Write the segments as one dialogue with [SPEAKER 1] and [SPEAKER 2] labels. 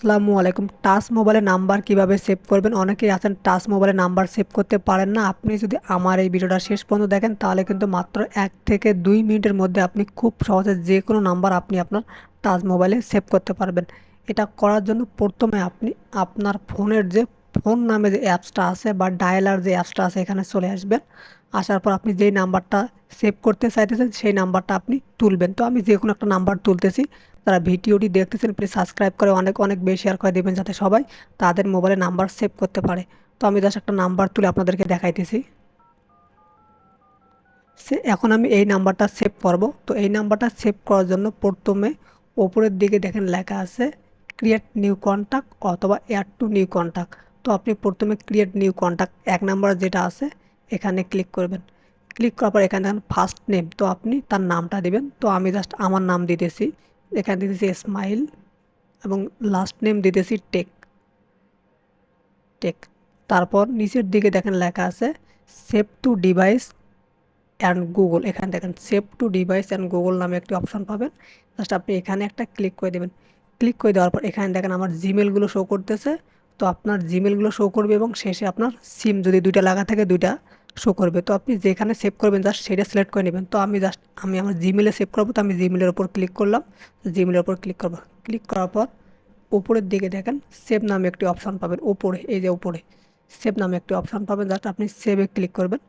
[SPEAKER 1] আসসালামু আলাইকুম। টাচ মোবাইলে নাম্বার কীভাবে সেভ করবেন? অনেকেই আছেন টাচ মোবাইলে নাম্বার সেভ করতে পারেন না। আপনি যদি আমার এই ভিডিওটা শেষ পর্যন্ত দেখেন, তাহলে কিন্তু মাত্র এক থেকে দুই মিনিটের মধ্যে আপনি খুব সহজে যে কোনো নাম্বার আপনি আপনার টাচ মোবাইলে সেভ করতে পারবেন। এটা করার জন্য প্রথমে আপনি আপনার ফোনের যে ফোন নামে যে অ্যাপসটা আছে বা ডায়ালার যে অ্যাপসটা আছে, এখানে চলে আসবেন। আসার পর আপনি যেই নাম্বারটা সেভ করতে চাইতেছেন, সেই নাম্বারটা আপনি তুলবেন। তো আমি যে কোনো একটা নাম্বার তুলতেছি। যারা ভিডিওটি দেখতেছেন প্লিজ সাবস্ক্রাইব করে অনেক অনেক বেশি শেয়ার করে দেবেন যাতে সবাই তাদের মোবাইলে নাম্বার সেভ করতে পারে। তো আমি জাস্ট একটা নাম্বার তুলে আপনাদেরকে দেখাইতেছি। সে, এখন আমি এই নাম্বারটা সেভ করব। তো এই নাম্বারটা সেভ করার জন্য প্রথমে ওপরের দিকে দেখেন লেখা আছে ক্রিয়েট নিউ কন্ট্যাক্ট অথবা অ্যাড টু নিউ কন্ট্যাক্ট তো আপনি প্রথমে ক্রিয়েট নিউ কন্ট্যাক্ট এক নাম্বার যেটা আছে, এখানে ক্লিক করবেন। ক্লিক করার পর এখানে দেখেন ফার্স্ট নেম তো আপনি তার নামটা দিবেন। তো আমি জাস্ট আমার নাম দিতেছি। এখানে দিতেছি স্মাইল এবং লাস্ট নেম দিতেছি টেক টেক তারপর নিচের দিকে দেখেন লেখা আছে save to device and Google এখানে দেখেন save to device and Google নামে একটি অপশন পাবেন। জাস্ট আপনি এখানে একটা ক্লিক করে দেবেন। ক্লিক করে দেওয়ার পর এখানে দেখেন আমার জিমেলগুলো শো করতেছে। তো আপনার জিমেলগুলো শো করবে এবং শেষে আপনার সিম যদি দুইটা লাগা থাকে দুইটা শো করবে। তো আপনি যেখানে সেভ করবেন জাস্ট সেটা সিলেক্ট করে নেবেন। তো আমি জাস্ট আমি আমার জিমেলে সেভ করব, তো আমি জিমেলের ওপর ক্লিক করলাম। জিমেলের ওপর ক্লিক করব। ক্লিক করার পর উপরের দিকে দেখেন সেভ নামে একটি অপশান পাবেন। ওপরে এই যে উপরে সেভ নামে একটি অপশান পাবেন। জাস্ট আপনি সেভে ক্লিক করবেন।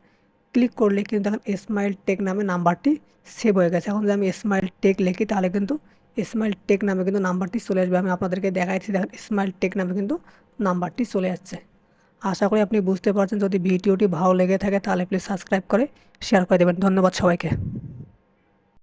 [SPEAKER 1] ক্লিক করলে কিন্তু দেখেন স্মাইল টেক নামে নাম্বারটি সেভ হয়ে গেছে। এখন যদি আমি স্মাইল টেক লিখি, তাহলে কিন্তু স্মাইল টেক নামে কিন্তু নাম্বারটি চলে আসবে। আমি আপনাদেরকে দেখাইছি, দেখেন স্মাইল টেক নামে কিন্তু নাম্বারটি চলে যাচ্ছে আশা করি আপনি বুঝতে পারছেন। যদি ভিডিওটি ভালো লেগে থাকে তাহলে প্লিজ সাবস্ক্রাইব করে শেয়ার করে দেবেন। ধন্যবাদ সবাইকে।